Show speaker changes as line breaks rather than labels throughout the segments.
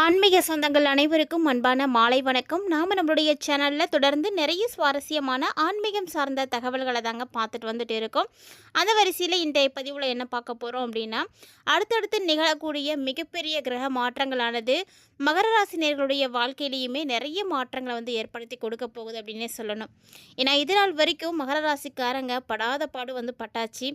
ஆன்மீக சொந்தங்கள் அனைவருக்கும் அன்பான மாலை வணக்கம். நாம் நம்மளுடைய சேனலில் தொடர்ந்து நிறைய சுவாரஸ்யமான ஆன்மீகம் சார்ந்த தகவல்களை தாங்க பார்த்துட்டு வந்துட்டு இருக்கோம். அந்த வரிசையில் இன்றைய பதிவில் என்ன பார்க்க போகிறோம் அப்படின்னா அடுத்தடுத்து நிகழக்கூடிய மிகப்பெரிய கிரக மாற்றங்களானது மகர ராசினியர்களுடைய வாழ்க்கையிலையுமே நிறைய மாற்றங்களை வந்து ஏற்படுத்தி கொடுக்க போகுது அப்படின்னே சொல்லணும். ஏன்னா இதனால் நாள் வரைக்கும் மகர ராசிக்காரங்க படாத பாடு வந்து பட்டாச்சு.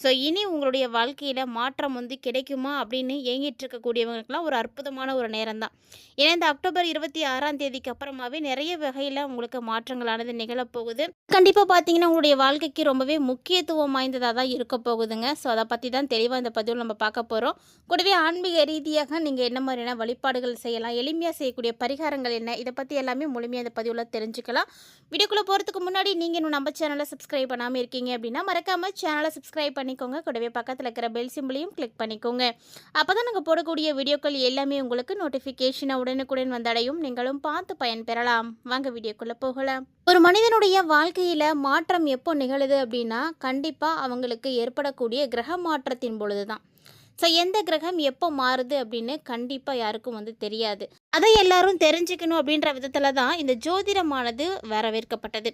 ஸோ இனி உங்களுடைய வாழ்க்கையில் மாற்றம் வந்து கிடைக்குமா அப்படின்னு ஏங்கிட்டு இருக்கக்கூடியவங்களுக்குலாம் ஒரு அற்புதமான ஒரு நேரம் தான் ஏன்னா இந்த அக்டோபர் இருபத்தி ஆறாம் தேதிக்கு அப்புறமாவே நிறைய வகையில் உங்களுக்கு மாற்றங்களானது நிகழப்போகுது கண்டிப்பாக பார்த்தீங்கன்னா உங்களுடைய வாழ்க்கைக்கு ரொம்பவே முக்கியத்துவம் வாய்ந்ததாக தான் இருக்க போகுதுங்க. ஸோ அதை பற்றி தான் தெளிவாக இந்த பதிவில் நம்ம பார்க்க போகிறோம் கூடவே ஆன்மீக ரீதியாக நீங்கள் என்ன மாதிரியான வழிபாடுகள் செய்யலாம் எளிமையாக செய்யக்கூடிய பரிகாரங்கள் என்ன இதை பற்றி எல்லாமே முழுமையாக இந்த பதிவில் தெரிஞ்சுக்கலாம். வீடியோக்குள்ளே போகிறதுக்கு முன்னாடி நீங்கள் இன்னும் நம்ம சேனலை சப்ஸ்கிரைப் பண்ணாமல் இருக்கீங்க அப்படின்னா மறக்காமல் சேனலை சப்ஸ்கிரைப் பண்ணிக்கோங்க. கூடவே பக்கத்தில் இருக்கிற பெல் சிம்பிளையும் கிளிக் பண்ணிக்கோங்க. அப்போ தான் நாங்கள் போடக்கூடிய வீடியோக்கள் எல்லாமே உங்களுக்கு நோட்டிஃபிகேஷனை உடனுக்குடன் வந்தடையும். நீங்களும் பார்த்து பயன்பெறலாம் வாங்க வீடியோக்குள்ளே போகலாம். ஒரு மனிதனுடைய வாழ்க்கையில் மாற்றம் எப்போ நிகழுது அப்படின்னா கண்டிப்பாக அவங்களுக்கு ஏற்படக்கூடிய கிரக மாற்றத்தின் பொழுது தான் ஸோ எந்த கிரகம் எப்போ மாறுது அப்படின்னு கண்டிப்பாக யாருக்கும் வந்து தெரியாது. அதை எல்லாரும் தெரிஞ்சுக்கணும் அப்படின்ற விதத்தில் தான் இந்த ஜோதிடமானது வரவேற்கப்பட்டது.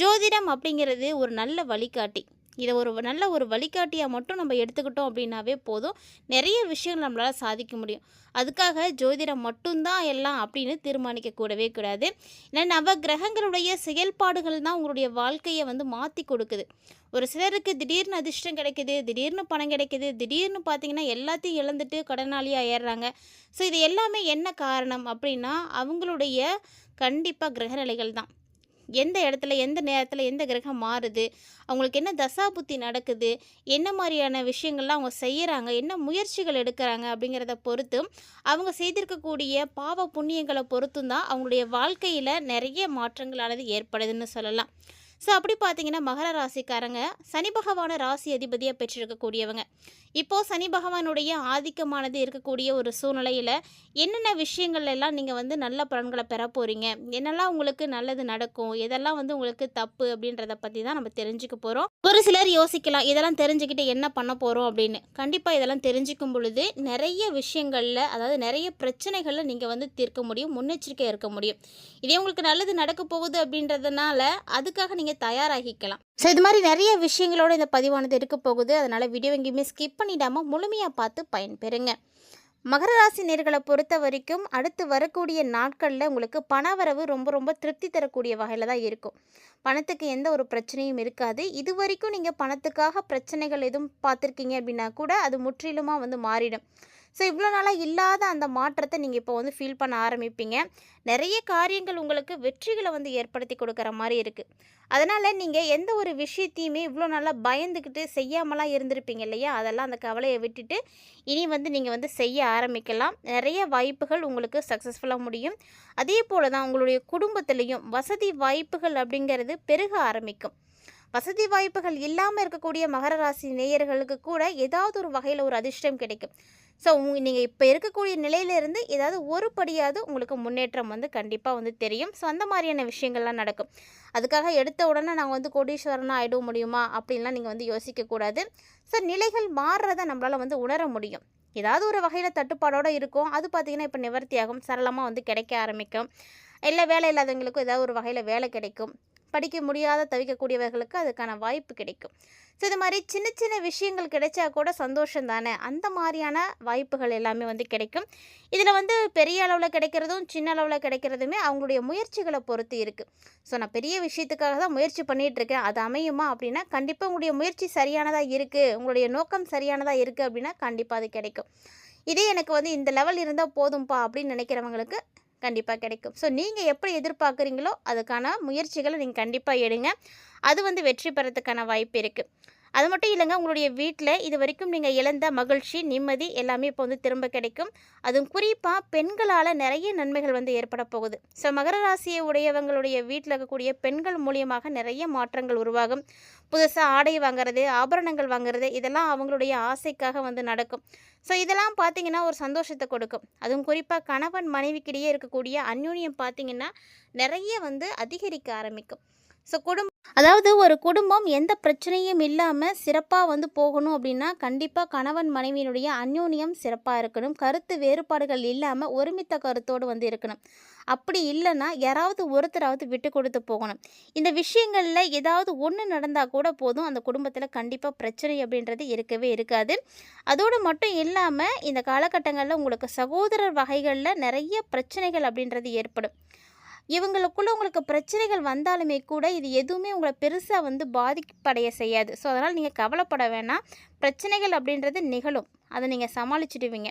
ஜோதிடம் அப்படிங்கிறது ஒரு நல்ல வழிகாட்டி. இதை ஒரு நல்ல ஒரு வழிகாட்டியாக மட்டும் நம்ம எடுத்துக்கிட்டோம் அப்படின்னாவே போதும். நிறைய விஷயங்கள் நம்மளால் சாதிக்க முடியும். அதுக்காக ஜோதிடம் மட்டும்தான் எல்லாம் அப்படின்னு தீர்மானிக்க கூடவே கூடாது. ஏன்னா நவ கிரகங்களுடைய செயல்பாடுகள் தான் உங்களுடைய வாழ்க்கையை வந்து மாற்றி கொடுக்குது. ஒரு சிலருக்கு திடீர்னு அதிர்ஷ்டம் கிடைக்குது திடீர்னு பணம் கிடைக்குது திடீர்னு பார்த்தீங்கன்னா எல்லாத்தையும் இழந்துட்டு கடனாளியாக ஏறுறாங்க ஸோ இது எல்லாமே என்ன காரணம் அப்படின்னா அவங்களுடைய கண்டிப்பாக கிரகநிலைகள் தான். எந்த இடத்துல எந்த நேரத்தில் எந்த கிரகம் மாறுது அவங்களுக்கு என்ன தசாபுத்தி நடக்குது என்ன மாதிரியான விஷயங்கள்லாம் அவங்க செய்கிறாங்க என்ன முயற்சிகள் எடுக்கிறாங்க அப்படிங்கிறத பொறுத்தும் அவங்க செய்திருக்கக்கூடிய பாவ புண்ணியங்களை பொறுத்தும் தான் அவங்களுடைய வாழ்க்கையில் நிறைய மாற்றங்களானது ஏற்படுதுன்னு சொல்லலாம். ஸோ அப்படி பார்த்தீங்கன்னா மகர ராசிக்காரங்க சனி பகவான ராசி அதிபதியாக பெற்றிருக்கக்கூடியவங்க. இப்போது சனி பகவானுடைய ஆதிக்கமானது இருக்கக்கூடிய ஒரு சூழ்நிலையில் என்னென்ன விஷயங்கள் எல்லாம் நீங்கள் வந்து நல்ல பலன்களை பெற போகிறீங்க என்னெல்லாம் உங்களுக்கு நல்லது நடக்கும்? எதெல்லாம் வந்து உங்களுக்கு தப்பு அப்படின்றத பற்றி தான் நம்ம தெரிஞ்சுக்க போகிறோம் ஒரு சிலர் யோசிக்கலாம் இதெல்லாம் தெரிஞ்சுக்கிட்டு என்ன பண்ண போகிறோம் அப்படின்னு. கண்டிப்பாக இதெல்லாம் தெரிஞ்சுக்கும் பொழுது நிறைய விஷயங்களில் அதாவது நிறைய பிரச்சனைகளில் நீங்கள் வந்து தீர்க்க முடியும் முன்னெச்சரிக்கை இருக்க முடியும். இதே உங்களுக்கு நல்லது நடக்க போகுது அப்படின்றதுனால அதுக்காக நீங்கள் தயாராகிக்கலாம். ஸோ இது மாதிரி நிறைய விஷயங்களோட இந்த பதிவானது இருக்க போகுது. அதனால் வீடியோ எங்கேயுமே ஸ்கிப் பண்ணிடாமல் முழுமையாக பார்த்து பயன்பெறுங்க. மகர ராசி நேர்களை பொறுத்த வரைக்கும் அடுத்து வரக்கூடிய நாட்களில் உங்களுக்கு பணவரவு ரொம்ப ரொம்ப திருப்தி தரக்கூடிய வகையில் தான் இருக்கும். பணத்துக்கு எந்த ஒரு பிரச்சனையும் இருக்காது. இது வரைக்கும் நீங்கள் பணத்துக்காக பிரச்சனைகள் எதுவும் பார்த்துருக்கீங்க அப்படின்னா கூட அது முற்றிலுமாக வந்து மாறிடும். ஸோ இவ்வளோ நாளாக இல்லாத அந்த மாற்றத்தை நீங்கள் இப்போ வந்து ஃபீல் பண்ண ஆரம்பிப்பீங்க. நிறைய காரியங்கள் உங்களுக்கு வெற்றிகளை வந்து ஏற்படுத்தி கொடுக்குற மாதிரி இருக்குது அதனால் நீங்கள் எந்த ஒரு விஷயத்தையுமே இவ்வளோ நல்லா பயந்துக்கிட்டு செய்யாமலாம் இருந்திருப்பீங்க இல்லையா? அதெல்லாம் அந்த கவலையை விட்டுட்டு இனி வந்து நீங்கள் வந்து செய்ய ஆரம்பிக்கலாம். நிறைய வாய்ப்புகள் உங்களுக்கு சக்ஸஸ்ஃபுல்லாக முடியும். அதே போல் தான் உங்களுடைய குடும்பத்துலேயும் வசதி வாய்ப்புகள் அப்படிங்கிறது பெருக ஆரம்பிக்கும். வசதி வாய்ப்புகள் இல்லாமல் இருக்கக்கூடிய மகர ராசி நேயர்களுக்கு கூட ஏதாவது ஒரு வகையில் ஒரு அதிர்ஷ்டம் கிடைக்கும். ஸோ நீங்கள் இப்போ இருக்கக்கூடிய நிலையிலேருந்து ஏதாவது ஒரு படியாவது உங்களுக்கு முன்னேற்றம் வந்து கண்டிப்பாக வந்து தெரியும். ஸோ அந்த மாதிரியான விஷயங்கள்லாம் நடக்கும். அதுக்காக எடுத்த உடனே நாங்கள் வந்து கோடீஸ்வரனாக ஆகிட முடியுமா? அப்படின்லாம் நீங்கள் வந்து யோசிக்கக்கூடாது ஸோ நிலைகள் மாறுறதை நம்மளால் வந்து உணர முடியும். ஏதாவது ஒரு வகையில் தட்டுப்பாடோடு இருக்கும். அது பார்த்திங்கன்னா இப்போ நிவர்த்தியாகும். சரளமாக வந்து கிடைக்க ஆரம்பிக்கும். இல்லை வேலை இல்லாதவங்களுக்கும் ஏதாவது ஒரு வகையில் வேலை கிடைக்கும். படிக்க முடியாத தவிக்கக்கூடியவர்களுக்கு அதுக்கான வாய்ப்பு கிடைக்கும். ஸோ இது மாதிரி சின்ன சின்ன விஷயங்கள் கிடைச்சா கூட சந்தோஷம் தானே? அந்த மாதிரியான வாய்ப்புகள் எல்லாமே வந்து கிடைக்கும். இதில் வந்து பெரிய அளவில் கிடைக்கிறதும் சின்ன அளவில் கிடைக்கிறதுமே அவங்களுடைய முயற்சிகளை பொறுத்து இருக்குது ஸோ நான் பெரிய விஷயத்துக்காக தான் முயற்சி பண்ணிகிட்டு இருக்கேன் அது அமையுமா அப்படின்னா கண்டிப்பாக உங்களுடைய முயற்சி சரியானதாக இருக்குது உங்களுடைய நோக்கம் சரியானதாக இருக்குது அப்படின்னா கண்டிப்பாக அது கிடைக்கும். இதே எனக்கு வந்து இந்த லெவல் இருந்தால் போதும்ப்பா அப்படின்னு நினைக்கிறவங்களுக்கு கண்டிப்பாக கிடைக்கும். ஸோ நீங்கள் எப்படி எதிர்பார்க்குறீங்களோ அதுக்கான முயற்சிகளை நீங்கள் கண்டிப்பாக எடுங்க. அது வந்து வெற்றி பெறத்துக்கான வாய்ப்பு இருக்குது அது மட்டும் இல்லைங்க உங்களுடைய வீட்டில் இது வரைக்கும் நீங்கள் இழந்த மகிழ்ச்சி நிம்மதி எல்லாமே இப்போ வந்து திரும்ப கிடைக்கும். அதுவும் குறிப்பாக பெண்களால் நிறைய நன்மைகள் வந்து ஏற்பட போகுது. ஸோ மகர ராசியை உடையவங்களுடைய வீட்டில் இருக்கக்கூடிய பெண்கள் மூலியமாக நிறைய மாற்றங்கள் உருவாகும். புதுசாக ஆடை வாங்குறது ஆபரணங்கள் வாங்குறது இதெல்லாம் அவங்களுடைய ஆசைக்காக வந்து நடக்கும். ஸோ இதெல்லாம் பார்த்தீங்கன்னா ஒரு சந்தோஷத்தை கொடுக்கும். அதுவும் குறிப்பாக கணவன் மனைவிக்கிடையே இருக்கக்கூடிய அந்யூன்யம் பார்த்தீங்கன்னா நிறைய வந்து அதிகரிக்க ஆரம்பிக்கும். ஸோ குடும்பம் அதாவது ஒரு குடும்பம் எந்த பிரச்சனையும் இல்லாமல் சிறப்பாக வந்து போகணும் அப்படின்னா கண்டிப்பாக கணவன் மனைவியினுடைய அந்யோன்யம் சிறப்பாக இருக்கணும். கருத்து வேறுபாடுகள் இல்லாமல் ஒருமித்த கருத்தோடு வந்து இருக்கணும். அப்படி இல்லைன்னா யாராவது ஒருத்தராவது விட்டு கொடுத்து போகணும். இந்த விஷயங்களில் ஏதாவது ஒன்று நடந்தால் கூட போதும். அந்த குடும்பத்தில் கண்டிப்பாக பிரச்சனை அப்படின்றது இருக்கவே இருக்காது. அதோடு மட்டும் இல்லாமல் இந்த காலகட்டங்களில் உங்களுக்கு சகோதரர் வகைகளில் நிறைய பிரச்சனைகள் அப்படின்றது ஏற்படும். இவங்களுக்குள்ள உங்களுக்கு பிரச்சனைகள் வந்தாலுமே கூட இது எதுவுமே உங்களை பெருசாக வந்து பாதிப்படைய செய்யாது. ஸோ அதனால் நீங்கள் கவலைப்பட வேணாம். பிரச்சனைகள் அப்படின்றது நிகழும். அதை நீங்கள் சமாளிச்சிடுவீங்க.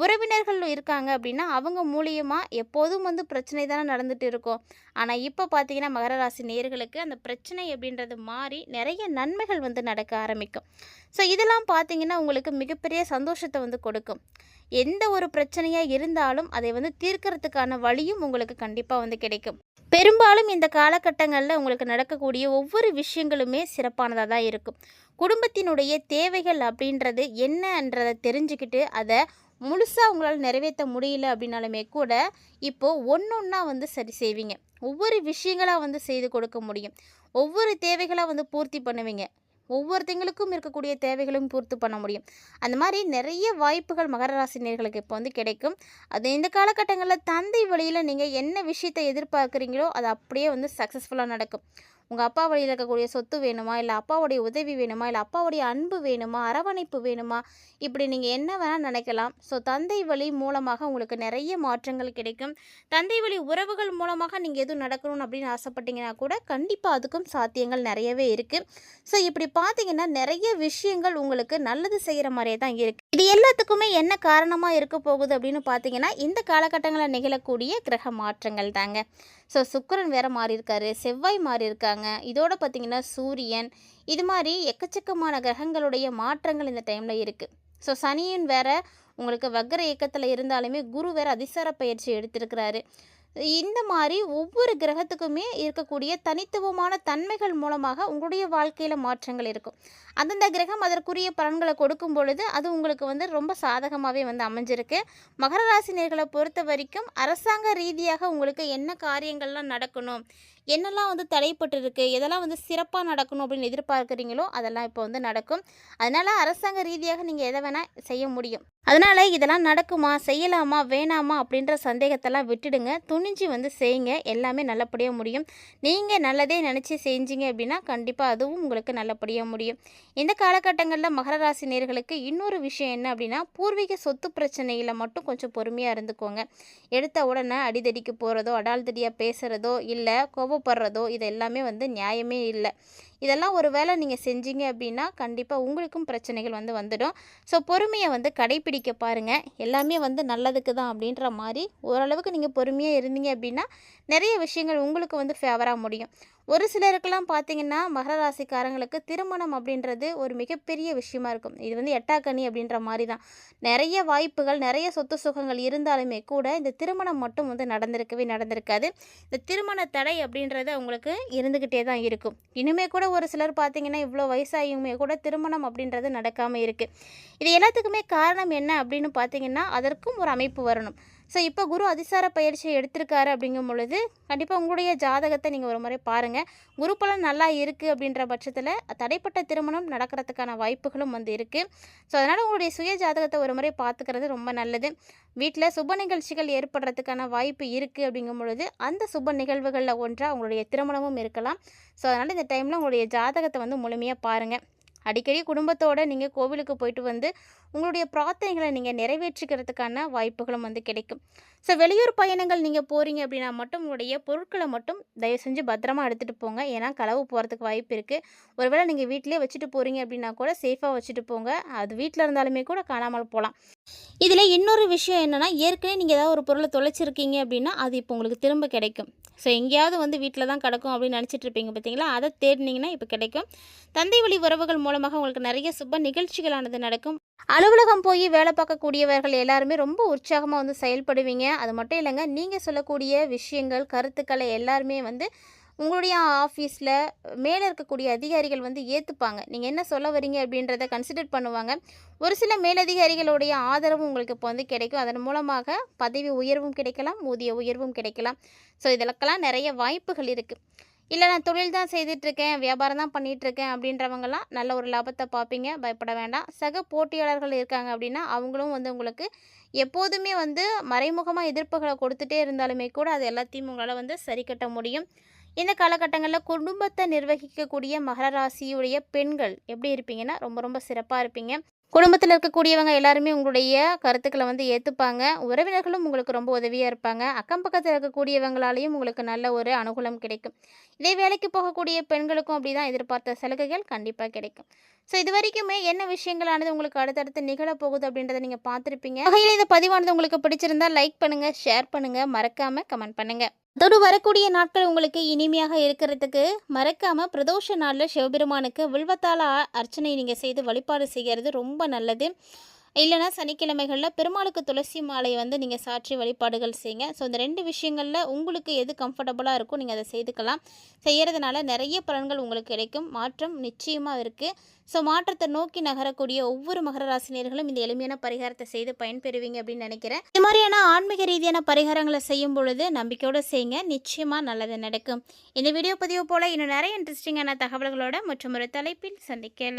உறவினர்கள் இருக்காங்க அப்படின்னா அவங்க மூலியமாக எப்போதும் வந்து பிரச்சனை தானே நடந்துகிட்டு இருக்கும். ஆனால் இப்போ பார்த்தீங்கன்னா மகர ராசி நேர்களுக்கு அந்த பிரச்சனை அப்படின்றது மாறி நிறைய நன்மைகள் வந்து நடக்க ஆரம்பிக்கும். ஸோ இதெல்லாம் பார்த்தீங்கன்னா உங்களுக்கு மிகப்பெரிய சந்தோஷத்தை வந்து கொடுக்கும். எந்த ஒரு பிரச்சனையாக இருந்தாலும் அதை வந்து தீர்க்கறதுக்கான வழியும் உங்களுக்கு கண்டிப்பாக வந்து கிடைக்கும். பெரும்பாலும் இந்த காலகட்டங்களில் உங்களுக்கு நடக்கக்கூடிய ஒவ்வொரு விஷயங்களுமே சிறப்பானதாக தான் இருக்கும். குடும்பத்தினுடைய தேவைகள் அப்படின்றது என்னன்றதை தெரிஞ்சுக்கிட்டு அதை முழுசாக உங்களால் நிறைவேற்ற முடியல அப்படின்னாலுமே கூட இப்போது ஒன்று ஒன்றா வந்து சரி செய்வீங்க. ஒவ்வொரு விஷயங்களாக வந்து செய்து கொடுக்க முடியும். ஒவ்வொரு தேவைகளாக வந்து பூர்த்தி பண்ணுவீங்க. ஒவ்வொருத்தங்களுக்கும் இருக்கக்கூடிய தேவைகளும் பூர்த்தி பண்ண முடியும். அந்த மாதிரி நிறைய வாய்ப்புகள் மகர ராசினியர்களுக்கு இப்போ வந்து கிடைக்கும். அது இந்த காலகட்டங்களில் தந்தை வழியில் நீங்கள் என்ன விஷயத்தை எதிர்பார்க்குறீங்களோ அது அப்படியே வந்து சக்ஸஸ்ஃபுல்லாக நடக்கும். உங்கள் அப்பா வழியில் இருக்கக்கூடிய சொத்து வேணுமா? இல்லை அப்பாவுடைய உதவி வேணுமா? இல்லை அப்பாவுடைய அன்பு வேணுமா? அரவணைப்பு வேணுமா? இப்படி நீங்கள் என்ன வேணால் நினைக்கலாம். ஸோ தந்தை வழி மூலமாக உங்களுக்கு நிறைய மாற்றங்கள் கிடைக்கும். தந்தை வழி உறவுகள் மூலமாக நீங்கள் எதுவும் நடக்கணும்னு அப்படின்னு ஆசைப்பட்டீங்கன்னா கூட கண்டிப்பாக அதுக்கும் சாத்தியங்கள் நிறையவே இருக்குது ஸோ இப்படி பார்த்தீங்கன்னா நிறைய விஷயங்கள் உங்களுக்கு நல்லது செய்கிற மாதிரியே தான் இருக்குது இது எல்லாத்துக்குமே என்ன காரணமாக இருக்க போகுது அப்படின்னு பார்த்தீங்கன்னா இந்த காலகட்டங்களில் நிகழக்கூடிய கிரக மாற்றங்கள் தாங்க. ஸோ சுக்கிரன் வேற மாறி இருக்காரு செவ்வாய் மாறி இருக்காங்க இதோட பார்த்தீங்கன்னா சூரியன் இது மாதிரி எக்கச்சக்கமான கிரகங்களுடைய மாற்றங்கள் இந்த டைமில் இருக்குது ஸோ சனியின் வேற உங்களுக்கு வக்ர இயக்கத்தில் இருந்தாலுமே குரு வேற அதிசார பயிற்சி எடுத்திருக்கிறாரு. இந்த மாதிரி ஒவ்வொரு கிரகத்துக்குமே இருக்கக்கூடிய தனித்துவமான தன்மைகள் மூலமாக உங்களுடைய வாழ்க்கையில் மாற்றங்கள் இருக்கும். அந்தந்த கிரகம் அதற்குரிய பலன்களை கொடுக்கும் பொழுது அது உங்களுக்கு வந்து ரொம்ப சாதகமாகவே வந்து அமைஞ்சிருக்கு. மகர ராசினியர்களை பொறுத்த வரைக்கும் அரசாங்க ரீதியாக உங்களுக்கு என்ன காரியங்கள்லாம் நடக்கணும்? என்னெல்லாம் வந்து தடைப்பட்டுருக்கு எதெல்லாம் வந்து சிறப்பாக நடக்கணும் அப்படின்னு எதிர்பார்க்குறீங்களோ அதெல்லாம் இப்போ வந்து நடக்கும். அதனால் அரசாங்க ரீதியாக நீங்கள் எதை வேணால் செய்ய முடியும். அதனால் இதெல்லாம் நடக்குமா செய்யலாமா வேணாமா அப்படின்ற சந்தேகத்தெல்லாம் விட்டுடுங்க. துணிஞ்சு வந்து செய்யுங்க. எல்லாமே நல்லபடியாக முடியும். நீங்கள் நல்லதே நினச்சி செஞ்சீங்க அப்படின்னா கண்டிப்பாக அதுவும் உங்களுக்கு நல்லபடியாக முடியும். இந்த காலகட்டங்களில் மகர ராசி நேர்களுக்கு இன்னொரு விஷயம் என்ன அப்படின்னா பூர்வீக சொத்து பிரச்சனையில் மட்டும் கொஞ்சம் பொறுமையாக இருந்துக்கோங்க. எடுத்த உடனே அடிதடிக்கு போகிறதோ அடால்தடியாக பேசுகிறதோ இல்லை கோவப்படுறதோ இது எல்லாமே வந்து நியாயமே இல்லை. இதெல்லாம் ஒரு வேளை நீங்கள் செஞ்சீங்க அப்படின்னா கண்டிப்பாக உங்களுக்கும் பிரச்சனைகள் வந்து வந்துடும். ஸோ பொறுமையை வந்து கடைப்பிடிக்க பாருங்கள் எல்லாமே வந்து நல்லதுக்கு தான் அப்படின்ற மாதிரி ஓரளவுக்கு நீங்கள் பொறுமையாக இருந்தீங்க அப்படின்னா நிறைய விஷயங்கள் உங்களுக்கு வந்து ஃபேவராக முடியும். ஒரு சிலருக்கெல்லாம் பார்த்தீங்கன்னா மகர ராசிக்காரங்களுக்கு திருமணம் அப்படின்றது ஒரு மிகப்பெரிய விஷயமா இருக்கும். இது வந்து எட்டாக்கனி அப்படின்ற மாதிரி தான். நிறைய வாய்ப்புகள் நிறைய சொத்து சுகங்கள் இருந்தாலுமே கூட இந்த திருமணம் மட்டும் வந்து நடந்திருக்கவே நடந்திருக்காது. இந்த திருமண தடை அப்படின்றது அவங்களுக்கு இருந்துக்கிட்டே தான் இருக்கும். இனிமே கூட ஒரு சிலர் பார்த்தீங்கன்னா இவ்வளோ வயசாகியுமே கூட திருமணம் அப்படின்றது நடக்காமல் இருக்குது இது எல்லாத்துக்குமே காரணம் என்ன அப்படின்னு பார்த்தீங்கன்னா அதற்கும் ஒரு அமைப்பு வரணும். ஸோ இப்போ குரு அதிசார பயிற்சியை எடுத்திருக்காரு அப்படிங்கும் பொழுது கண்டிப்பாக உங்களுடைய ஜாதகத்தை நீங்கள் ஒரு முறை பாருங்கள் குரு பலன் நல்லா இருக்குது அப்படின்ற பட்சத்தில் தடைப்பட்ட திருமணம் நடக்கிறதுக்கான வாய்ப்புகளும் வந்து இருக்குது ஸோ அதனால் உங்களுடைய சுய ஜாதகத்தை ஒரு முறை பார்த்துக்கிறது ரொம்ப நல்லது. வீட்டில் சுப நிகழ்ச்சிகள் ஏற்படுறதுக்கான வாய்ப்பு இருக்குது அப்படிங்கும் பொழுது அந்த சுப நிகழ்வுகளில் ஒன்றாக உங்களுடைய திருமணமும் இருக்கலாம். ஸோ அதனால் இந்த டைமில் உங்களுடைய ஜாதகத்தை வந்து முழுமையாக பாருங்கள் அடிக்கடி குடும்பத்தோடு நீங்கள் கோவிலுக்கு போயிட்டு வந்து உங்களுடைய பிரார்த்தனைகளை நீங்கள் நிறைவேற்றிக்கிறதுக்கான வாய்ப்புகளும் வந்து கிடைக்கும். ஸோ வெளியூர் பயணங்கள் நீங்கள் போகிறீங்க அப்படின்னா மட்டும் உங்களுடைய பொருட்களை மட்டும் தயவு செஞ்சு பத்திரமா எடுத்துகிட்டு போங்க. ஏன்னா களவு போகிறதுக்கு வாய்ப்பு இருக்குது ஒருவேளை நீங்கள் வீட்டிலே வச்சுட்டு போகிறீங்க அப்படின்னா கூட சேஃபாக வச்சுட்டு போங்க. அது வீட்டில் இருந்தாலுமே கூட காணாமல் போகலாம். இதில் இன்னொரு விஷயம் என்னென்னா ஏற்கனவே நீங்கள் ஏதாவது ஒரு பொருளை தொலைச்சிருக்கீங்க அப்படின்னா அது இப்போ உங்களுக்கு திரும்ப கிடைக்கும். ஸோ எங்கேயாவது வந்து வீட்டில் தான் கிடக்கும் அப்படின்னு நினச்சிட்டு இருப்பீங்க பார்த்தீங்களா? அதை தேடினீங்கன்னா இப்போ கிடைக்கும். தந்தை வழி உறவுகள் மூலமாக உங்களுக்கு நிறைய சுப நிகழ்ச்சிகளானது நடக்கும். அலுவலகம் போய் வேலை பார்க்கக்கூடியவர்கள் எல்லாருமே ரொம்ப உற்சாகமாக வந்து செயல்படுவீங்க. அது மட்டும் இல்லைங்க நீங்கள் சொல்லக்கூடிய விஷயங்கள் கருத்துக்களை எல்லாருமே வந்து உங்களுடைய ஆஃபீஸில் மேலே இருக்கக்கூடிய அதிகாரிகள் வந்து ஏற்றுப்பாங்க நீங்கள் என்ன சொல்ல வரீங்க அப்படின்றத கன்சிடர் பண்ணுவாங்க. ஒரு சில மேலதிகாரிகளுடைய ஆதரவும் உங்களுக்கு இப்போ வந்து கிடைக்கும். அதன் மூலமாக பதவி உயர்வும் கிடைக்கலாம் ஊதிய உயர்வும் கிடைக்கலாம். ஸோ இதற்கெல்லாம் நிறைய வாய்ப்புகள் இருக்குது இல்லை நான் தொழில் தான் செய்துட்ருக்கேன் வியாபாரம் தான் பண்ணிகிட்ருக்கேன் அப்படின்றவங்கலாம் நல்ல ஒரு லாபத்தை பார்ப்பீங்க. பயப்பட வேண்டாம். சக போட்டியாளர்கள் இருக்காங்க அப்படின்னா அவங்களும் வந்து உங்களுக்கு எப்போதுமே வந்து மறைமுகமாக எதிர்ப்புகளை கொடுத்துட்டே இருந்தாலுமே கூட அது எல்லாத்தையும் உங்களால் வந்து சரி கட்ட முடியும். இந்த காலகட்டங்களில் குடும்பத்தை நிர்வகிக்கக்கூடிய மகர ராசியுடைய பெண்கள் எப்படி இருப்பீங்கன்னா ரொம்ப ரொம்ப சிறப்பாக இருப்பீங்க. குடும்பத்தில் இருக்கக்கூடியவங்க எல்லாருமே உங்களுடைய கருத்துக்களை வந்து ஏற்றுப்பாங்க உறவினர்களும் உங்களுக்கு ரொம்ப உதவியாக இருப்பாங்க. அக்கம் பக்கத்தில் இருக்கக்கூடியவங்களாலையும் உங்களுக்கு நல்ல ஒரு அனுகூலம் கிடைக்கும். இதே வேலைக்கு போகக்கூடிய பெண்களுக்கும் அப்படி தான் எதிர்பார்த்த சலுகைகள் கண்டிப்பாக கிடைக்கும். ஸோ இது வரைக்குமே என்ன விஷயங்களானது உங்களுக்கு அடுத்தடுத்து நிகழப்போகுது அப்படின்றத நீங்கள் பார்த்துருப்பீங்க. வகையில் இந்த பதிவானது உங்களுக்கு பிடிச்சிருந்தா லைக் பண்ணுங்கள் ஷேர் பண்ணுங்கள் மறக்காமல் கமெண்ட் பண்ணுங்கள் அதோடு வரக்கூடிய நாட்கள் உங்களுக்கு இனிமையாக இருக்கிறதுக்கு மறக்காமல் பிரதோஷ நாளில் சிவபெருமானுக்கு வில்வத்தால அர்ச்சனை நீங்கள் செய்து வழிபாடு செய்கிறது ரொம்ப நல்லது. இல்லைனா சனிக்கிழமைகளில் பெருமாளுக்கு துளசி மாலை வந்து நீங்கள் சாற்றி வழிபாடுகள் செய்யுங்க. ஸோ இந்த ரெண்டு விஷயங்களில் உங்களுக்கு எது கம்ஃபர்டபுளாக இருக்கோ நீங்கள் அதை செய்துக்கலாம். செய்கிறதுனால நிறைய பலன்கள் உங்களுக்கு கிடைக்கும். மாற்றம் நிச்சயமாக இருக்குது ஸோ மாற்றத்தை நோக்கி நகரக்கூடிய ஒவ்வொரு மகர ராசினியர்களும் இந்த எளிமையான பரிகாரத்தை செய்து பயன்பெறுவீங்க அப்படின்னு நினைக்கிறேன். இது மாதிரியான ஆன்மீக ரீதியான பரிகாரங்களை செய்யும் பொழுது நம்பிக்கையோடு செய்யுங்க. நிச்சயமாக நல்லது நடக்கும். இந்த வீடியோ பதிவு போல் இன்னும் நிறைய இன்ட்ரெஸ்டிங்கான தகவல்களோட மற்றும் ஒரு தலைப்பில் சந்திக்கலாம்.